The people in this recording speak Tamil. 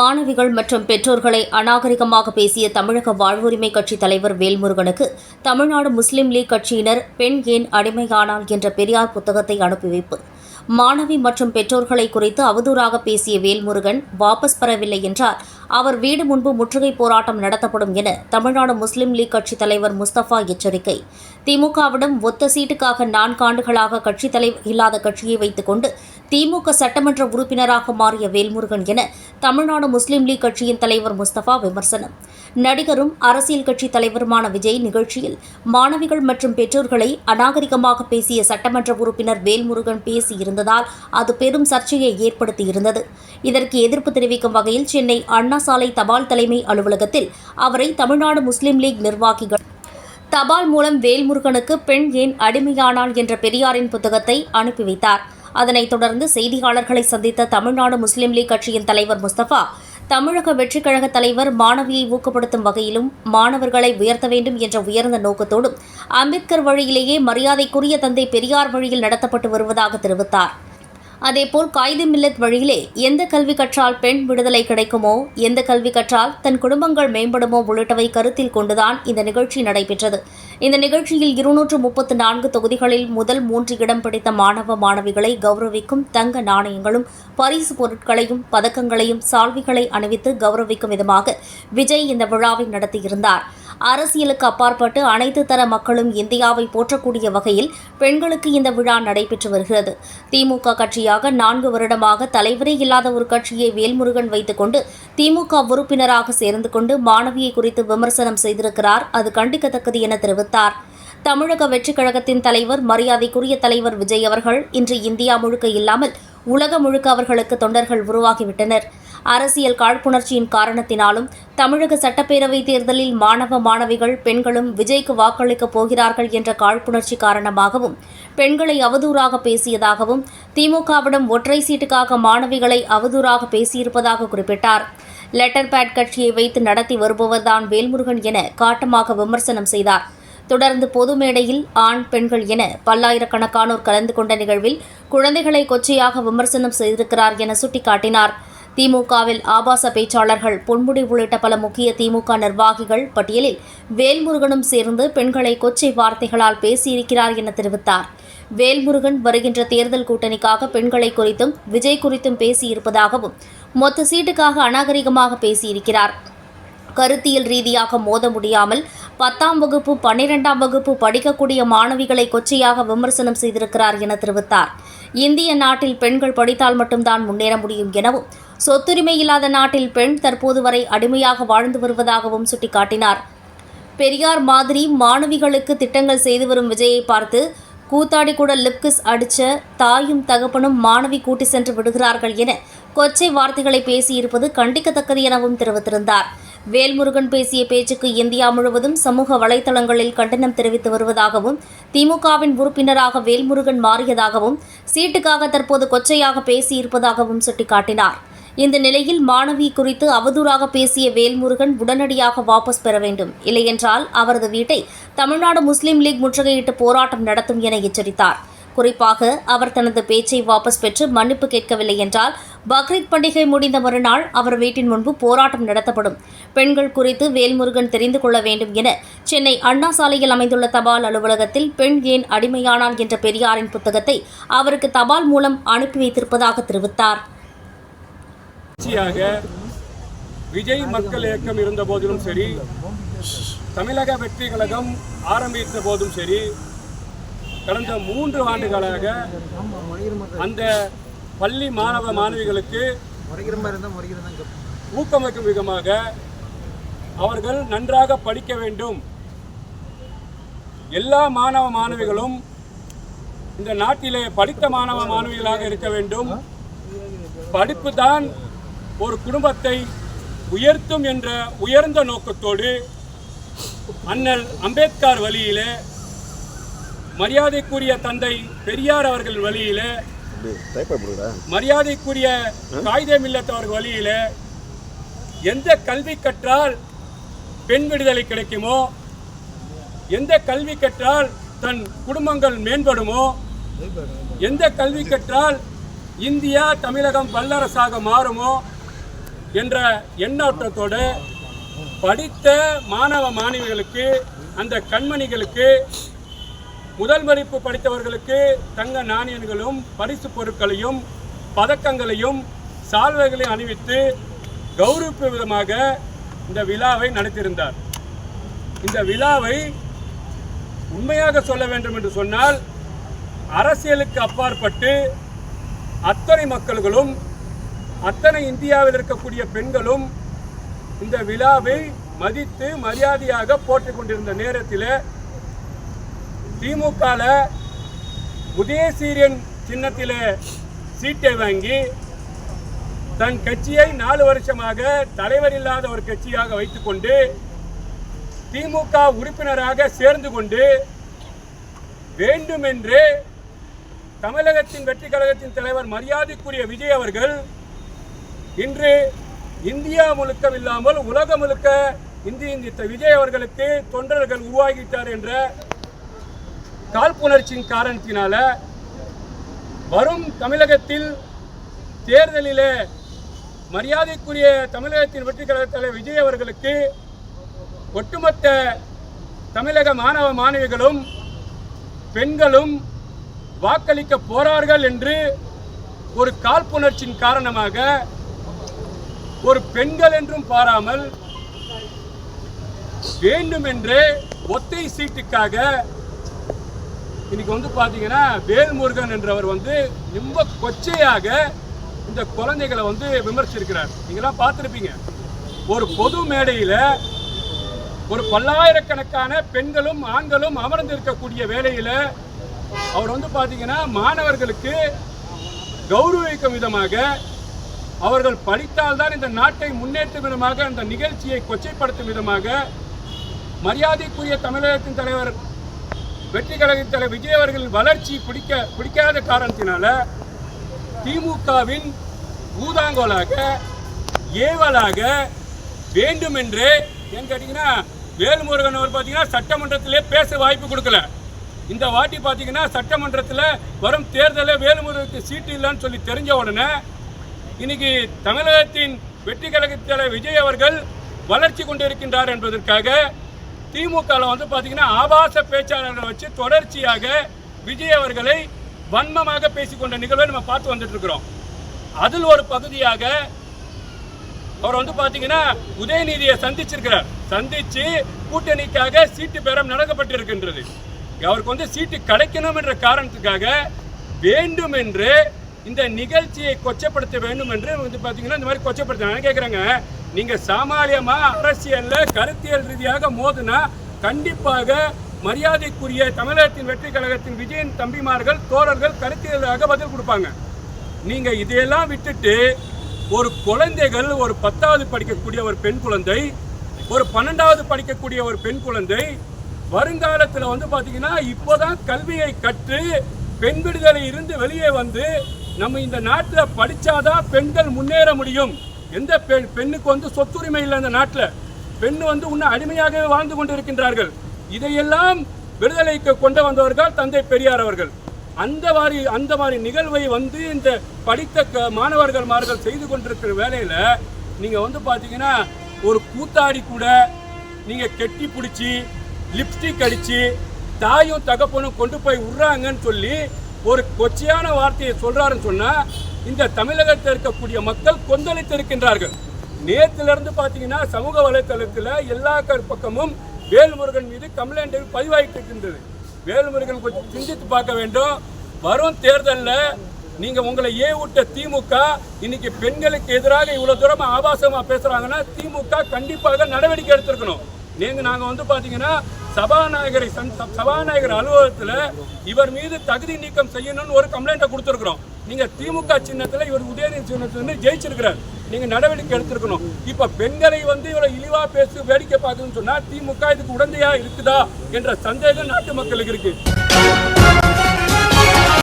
மாணவிகள் மற்றும் பெற்றோர்களை அநாகரிகமாக பேசிய தமிழக வாழ்வுரிமை கட்சி தலைவர் வேல்முருகனுக்கு தமிழ்நாடு முஸ்லிம் லீக் கட்சியினர் பெண் ஏன் அடிமையானார் என்ற பெரியார் புத்தகத்தை அனுப்பி வைப்பு. மாணவி மற்றும் பெற்றோர்களை குறித்து அவதூறாக பேசிய வேல்முருகன் வாபஸ் பெறவில்லை என்றால் அவர் வீடு முன்பு முற்றுகை போராட்டம் நடத்தப்படும் என தமிழ்நாடு முஸ்லிம் லீக் கட்சித் தலைவர் முஸ்தபா எச்சரிக்கை. திமுகவிடம் ஒத்த சீட்டுக்காக நான்காண்டுகளாக கட்சித் தலைவர் இல்லாத கட்சியை வைத்துக்கொண்டு திமுக சட்டமன்ற உறுப்பினராக மாறிய வேல்முருகன் என தமிழ்நாடு முஸ்லிம் லீக் கட்சியின் தலைவர் முஸ்தபா விமர்சனம். நடிகரும் அரசியல் கட்சி தலைவருமான விஜய் நிகழ்ச்சியில் மாணவிகள் மற்றும் பெற்றோர்களை அநாகரிகமாக பேசிய சட்டமன்ற உறுப்பினர் வேல்முருகன் பேசியிருந்ததால் அது பெரும் சர்ச்சையை ஏற்படுத்தியிருந்தது. இதற்கு எதிர்ப்பு தெரிவிக்கும் வகையில் சென்னை அண்ணா சாலை தபால் தலைமை அலுவலகத்தில் அவரை தமிழ்நாடு முஸ்லிம் லீக் நிர்வாகிகள் தபால் மூலம் வேல்முருகனுக்கு பெண் ஏன் அடிமையானாள் என்ற பெரியாரின் புத்தகத்தை அனுப்பி வைத்தார். அதனைத் தொடர்ந்து செய்தியாளர்களை சந்தித்த தமிழ்நாடு முஸ்லிம் லீக் கட்சியின் தலைவர் முஸ்தபா தமிழக வெற்றிக் கழக தலைவர் மாணவியை ஊக்கப்படுத்தும் வகையிலும் மாணவர்களை உயர்த்த வேண்டும் என்ற உயர்ந்த நோக்கத்தோடும் அம்பேத்கர் வழியிலேயே மரியாதைக்குரிய தந்தை பெரியார் வழியில் நடத்தப்பட்டு வருவதாக தெரிவித்தார். அதேபோல் காயிது மில்லத் வழியிலே எந்த கல்வி கற்றால் பெண் விடுதலை கிடைக்குமோ எந்த கல்வி கற்றால் தன் குடும்பங்கள் மேம்படுமோ உள்ளிட்டவை கருத்தில் கொண்டுதான் இந்த நிகழ்ச்சி நடைபெற்றது. இந்த நிகழ்ச்சியில் இருநூற்று முப்பத்து நான்கு தொகுதிகளில் முதல் மூன்று இடம் பிடித்த மாணவ மாணவிகளை கௌரவிக்கும் தங்க நாணயங்களும் பரிசு பொருட்களையும் பதக்கங்களையும் சால்விகளை அணிவித்து கௌரவிக்கும் விதமாக விஜய் இந்த விழாவை நடத்தியிருந்தார். அரசியலுக்கு அப்பாற்பட்டு அனைத்து தர மக்களும் இந்தியாவை போற்றக்கூடிய வகையில் பெண்களுக்கு இந்த விழா நடைபெற்று வருகிறது. திமுக கட்சியாக நான்கு வருடமாக தலைவரே இல்லாத ஒரு கட்சியை வேல்முருகன் வைத்துக்கொண்டு திமுக உறுப்பினராக சேர்ந்து கொண்டு மாணவியை குறித்து விமர்சனம் செய்திருக்கிறார். அது கண்டிக்கத்தக்கது என தெரிவித்தார். தமிழக வெற்றிக் கழகத்தின் தலைவர் மரியாதைக்குரிய தலைவர் விஜய் அவர்கள் இன்று இந்தியா முழுக்க இல்லாமல் உலகம் முழுக்க அவர்களுக்கு தொண்டர்கள் உருவாகிவிட்டனர். அரசியல் காழ்ப்புணர்ச்சியின் காரணத்தினாலும் தமிழக சட்டப்பேரவைத் தேர்தலில் மாணவ மாணவிகள் பெண்களும் விஜய்க்கு வாக்களிக்கப் போகிறார்கள் என்ற காழ்ப்புணர்ச்சி காரணமாகவும் பெண்களை அவதூறாக பேசியதாகவும் திமுகவிடம் ஒற்றை சீட்டுக்காக மாணவிகளை அவதூறாக பேசியிருப்பதாக குறிப்பிட்டார். லெட்டர் பேட் கட்சியை வைத்து நடத்தி வருபவர்தான் வேல்முருகன் என காட்டமாக விமர்சனம் செய்தார். தொடர்ந்து பொது மேடையில் ஆண் பெண்கள் என பல்லாயிரக்கணக்கானோர் கலந்து கொண்ட நிகழ்வில் குழந்தைகளை கொச்சையாக விமர்சனம் செய்திருக்கிறார் என சுட்டிக்காட்டினார். திமுகவில் ஆபாச பேச்சாளர்கள் பொன்முடி உள்ளிட்ட பல முக்கிய திமுக நிர்வாகிகள் பட்டியலில் வேல்முருகனும் சேர்ந்து பெண்களை கொச்சை வார்த்தைகளால் பேசியிருக்கிறார் என தெரிவித்தார். வேல்முருகன் வருகின்ற தேர்தல் கூட்டணிக்காக பெண்களை குறித்தும் விஜய் குறித்தும் பேசியிருப்பதாகவும் மொத்த சீட்டுக்காக அநாகரிகமாக பேசியிருக்கிறார். கருத்தியல் ரீதியாக மோத முடியாமல் பத்தாம் வகுப்பு பன்னிரெண்டாம் வகுப்பு படிக்கக்கூடிய மாணவிகளை கொச்சையாக விமர்சனம் செய்திருக்கிறார் என தெரிவித்தார். இந்திய நாட்டில் பெண்கள் படித்தால் மட்டும்தான் முன்னேற முடியும் எனவும் சொத்துரிமை இல்லாத நாட்டில் பெண் தற்போது வரை அடிமையாக வாழ்ந்து வருவதாகவும் சுட்டிக்காட்டினார். பெரியார் மாதிரி மாணவிகளுக்கு திட்டங்கள் செய்து வரும் விஜயை பார்த்து கூத்தாடி கூட லிப்கிஸ் அடிச்ச தாயும் தகப்பனும் மாணவி கூட்டி சென்று விடுகிறார்கள் என கொச்சை வார்த்தைகளை பேசியிருப்பது கண்டிக்கத்தக்கது எனவும் தெரிவித்திருந்தார். வேல்முருகன் பேசிய பேச்சுக்கு இந்தியா முழுவதும் சமூக வலைதளங்களில் கண்டனம் தெரிவித்து வருவதாகவும் திமுகவின் உறுப்பினராக வேல்முருகன் மாறியதாகவும் சீட்டுக்காக தற்போது கொச்சையாக பேசியிருப்பதாகவும் சுட்டிக்காட்டினார். இந்த நிலையில் மாணவி குறித்து அவதூறாக பேசிய வேல்முருகன் உடனடியாக வாபஸ் பெற வேண்டும். இல்லையென்றால் அவரது வீட்டை தமிழ்நாடு முஸ்லீம் லீக் முற்றுகையிட்டு போராட்டம் நடத்தும் என எச்சரித்தார். குறிப்பாக அவர் தனது பேச்சை வாபஸ் பெற்று மன்னிப்பு கேட்கவில்லை என்றால் பக்ரீத் பண்டிகை முடிந்த மறுநாள் அவர் வீட்டின் முன்பு போராட்டம் நடத்தப்படும். பெண்கள் குறித்து வேல்முருகன் தெரிந்து கொள்ள வேண்டும் என சென்னை அண்ணா சாலையில் அமைந்துள்ள தபால் அலுவலகத்தில் பெண் ஏன் அடிமையானான் என்ற பெரியாரின் புத்தகத்தை அவருக்கு தபால் மூலம் அனுப்பி வைத்திருப்பதாக தெரிவித்தார். கட்சியாக விஜய் மக்கள் இயக்கம் இருந்த போதிலும் சரி தமிழக வெற்றி கழகம் ஆரம்பித்த போதும் சரி கடந்த மூன்று ஆண்டுகளாக அந்த பள்ளி மாணவ மாணவிகளுக்கு ஊக்கமளிக்கும் விதமாக அவர்கள் நன்றாக படிக்க வேண்டும். எல்லா மாணவ மாணவிகளும் இந்த நாட்டிலே படித்த மாணவ மாணவிகளாக இருக்க வேண்டும். படிப்பு தான் ஒரு குடும்பத்தை உயர்த்தும் என்ற உயர்ந்த நோக்கத்தோடு அண்ணல் அம்பேத்கர் வழியிலே மரியாதைக்குரிய தந்தை பெரியார் அவர்கள் வழியிலே மரியாதைக்குரிய காகித மில்லத் அவர்கள் வழியிலே எந்த கல்வி கற்றால் பெண் விடுதலை கிடைக்குமோ எந்த கல்வி கற்றால் தன் குடும்பங்கள் மேம்படுமோ எந்த கல்வி கற்றால் இந்தியா தமிழகம் வல்லரசாக மாறுமோ என்ற எண்ணோட்டத்தோடு படித்த மாணவ மாணவிகளுக்கு அந்த கண்மணிகளுக்கு முதல் மதிப்பு படித்தவர்களுக்கு தங்க நாணயங்களும் பரிசு பொருட்களையும் பதக்கங்களையும் சால்வைகளையும் அணிவித்து கௌரவிப்பு விதமாக இந்த விழாவை நடத்தியிருந்தார். இந்த விழாவை உண்மையாக சொல்ல வேண்டும் என்று சொன்னால் அரசியலுக்கு அப்பாற்பட்டு அத்தனை மக்கள்களும் அத்தனை இந்தியாவில் இருக்கக்கூடிய பெண்களும் இந்த விழாவை மதித்து மரியாதையாக போற்றிக் கொண்டிருந்த நேரத்தில் திமுகவில் உதயசீரியன் சின்னத்தில் சீட்டை வாங்கி தன் கட்சியை நாலு வருஷமாக தலைவர் இல்லாத ஒரு கட்சியாக வைத்துக்கொண்டு திமுக உறுப்பினராக சேர்ந்து கொண்டு வேண்டுமென்று தமிழகத்தின் வெற்றி கழகத்தின் தலைவர் மரியாதைக்குரிய விஜய் அவர்கள் இன்று இந்தியா முழுக்கவில்லாமல் உலகம் முழுக்க இந்திய இந்த விஜய் அவர்களுக்கு தொண்டர்கள் உருவாகிட்டார் என்ற காழ்ப்புணர்ச்சியின் காரணத்தினால வரும் தமிழகத்தில் தேர்தலிலே மரியாதைக்குரிய தமிழகத்தின் வெற்றி தலைவர் விஜய் அவர்களுக்கு ஒட்டுமொத்த தமிழக மாணவ மாணவிகளும் பெண்களும் வாக்களிக்க போறார்கள் என்று ஒரு காழ்ப்புணர்ச்சியின் காரணமாக ஒரு பெண்கள் என்றும் பாராமல் வேண்டுமென்றே ஒத்தை சீட்டுக்காக இன்னைக்கு வந்து பார்த்தீங்கன்னா வேல்முருகன் என்றவர் வந்து ரொம்ப கொச்சையாக இந்த குழந்தைகளை வந்து விமர்சிக்கிறார் நீங்களாம் பார்த்துருப்பீங்க. ஒரு பொது மேடையில் ஒரு பல்லாயிரக்கணக்கான பெண்களும் ஆண்களும் அமர்ந்து இருக்கக்கூடிய வேலையில் அவர் வந்து பார்த்தீங்கன்னா மாணவர்களுக்கு கௌரவிக்கும் விதமாக அவர்கள் படித்தால்தான் இந்த நாட்டை முன்னேற்றும் விதமாக அந்த நிகழ்ச்சியை கொச்சைப்படுத்தும் விதமாக மரியாதைக்குரிய தமிழகத்தின் தலைவர் வெற்றி கழகத்தின் தலைவர் விஜய் அவர்களின் வளர்ச்சி பிடிக்க பிடிக்காத காரணத்தினால திமுகவின் ஊதாங்கோலாக ஏவலாக வேண்டுமென்றே ஏன்னு கேட்டிங்கன்னா வேல்முருகன் அவர் பார்த்தீங்கன்னா சட்டமன்றத்திலே பேச வாய்ப்பு கொடுக்கல. இந்த வாட்டி பார்த்தீங்கன்னா சட்டமன்றத்தில் வரும் தேர்தலில் வேலுமுருகனுக்கு சீட்டு இல்லைன்னு சொல்லி தெரிஞ்ச உடனே இன்னைக்கு தமிழகத்தின் வெற்றி கழகத்தின் விஜய் அவர்கள் வளர்ச்சி கொண்டிருக்கின்றார் என்பதற்காக திமுகவில் வந்து பார்த்தீங்கன்னா ஆபாச பேச்சாளர்களை வச்சு தொடர்ச்சியாக விஜய் அவர்களை வன்மமாக பேசிக்கொண்ட நிகழ்வை நம்ம பார்த்து வந்துட்டு இருக்கிறோம் அதில் ஒரு பகுதியாக அவர் வந்து பார்த்தீங்கன்னா உதயநிதியை சந்திச்சிருக்கிறார். சந்தித்து கூட்டணிக்காக சீட்டு பேரம் நடக்கப்பட்டிருக்கின்றது. அவருக்கு வந்து சீட்டு கிடைக்கணும் என்ற காரணத்துக்காக வேண்டும் என்று இந்த நிகழ்ச்சியை கொச்சப்படுத்த வேண்டும் என்று வந்து பார்த்தீங்கன்னா இந்த மாதிரி கொச்சப்படுத்த கேட்குறாங்க நீங்கள் சாமானியமாக அரசியலில் கருத்தியல் ரீதியாக மோதுனா கண்டிப்பாக மரியாதைக்குரிய தமிழகத்தின் வெற்றி கழகத்தின் விஜயன் தம்பிமார்கள் தோழர்கள் கருத்தியலாக பதில் கொடுப்பாங்க. நீங்கள் இதையெல்லாம் விட்டுட்டு ஒரு குழந்தைகள் ஒரு பத்தாவது படிக்கக்கூடிய ஒரு பெண் குழந்தை ஒரு பன்னெண்டாவது படிக்கக்கூடிய ஒரு பெண் குழந்தை வருங்காலத்தில் வந்து பார்த்தீங்கன்னா இப்போதான் கல்வியை கற்று பெண் விடுதலை இருந்து வெளியே வந்து நம்ம இந்த நாட்டில் படித்தாதான் பெண்கள் முன்னேற முடியும். எந்த பெண் பெண்ணுக்கு வந்து சொத்துரிமை இல்லை இந்த நாட்டில். பெண் வந்து இன்னும் அடிமையாகவே வாழ்ந்து கொண்டிருக்கின்றார்கள். இதையெல்லாம் விடுதலைக்கு கொண்டு வந்தவர்கள் தந்தை பெரியார் அவர்கள். அந்த மாதிரி அந்த மாதிரி நிகழ்வை வந்து இந்த படித்த க- மாணவர்கள் மார்கள் செய்து கொண்டிருக்கிற வேலையில் நீங்கள் வந்து பார்த்தீங்கன்னா ஒரு கூத்தாடி கூட நீங்கள் கெட்டி பிடிச்சி லிப்ஸ்டிக் அடித்து தாயும் தகப்பனும் கொண்டு போய் விடுறாங்கன்னு சொல்லி ஒரு கொச்சையான வார்த்தையை சொல்றாருன்னு சொன்னா இந்த தமிழகத்தில் இருக்கக்கூடிய மக்கள் கொந்தளித்து இருக்கின்றார்கள் நேத்துல பார்த்தீங்கன்னா சமூக வலைத்தளத்தில் எல்லா பக்கமும் வேல்முருகன் மீது கம்ப்ளைண்ட் பதிவாகிட்டு இருக்கின்றது. வேல்முருகன் கொஞ்சம் சிந்தித்து பார்க்க வேண்டும். வரும் தேர்தலில் நீங்கள் உங்களை ஏ விட்ட திமுக இன்னைக்கு பெண்களுக்கு எதிராக இவ்வளோ தூரம் ஆபாசமாக பேசுகிறாங்கன்னா திமுக கண்டிப்பாக நடவடிக்கை எடுத்திருக்கணும். நீங்கள் நாங்கள் வந்து பார்த்தீங்கன்னா சபாநாயகரை சபாநாயகர் அலுவலகத்தில் இவர் மீது தகுதி நீக்கம் செய்யணும்னு ஒரு கம்ப்ளைண்ட்டை கொடுத்துருக்குறோம். நீங்கள் திமுக சின்னத்தில் இவர் உதயநிதி சின்னத்துல ஜெயிச்சிருக்கிறார். நீங்கள் நடவடிக்கை எடுத்திருக்கணும். இப்போ பெண்களை வந்து இவரை இழிவாக பேசி வேடிக்கை பார்க்குதுன்னு சொன்னால் திமுக இதுக்கு உடந்தையாக இருக்குதா என்ற சந்தேகம் நாட்டு மக்களுக்கு இருக்குது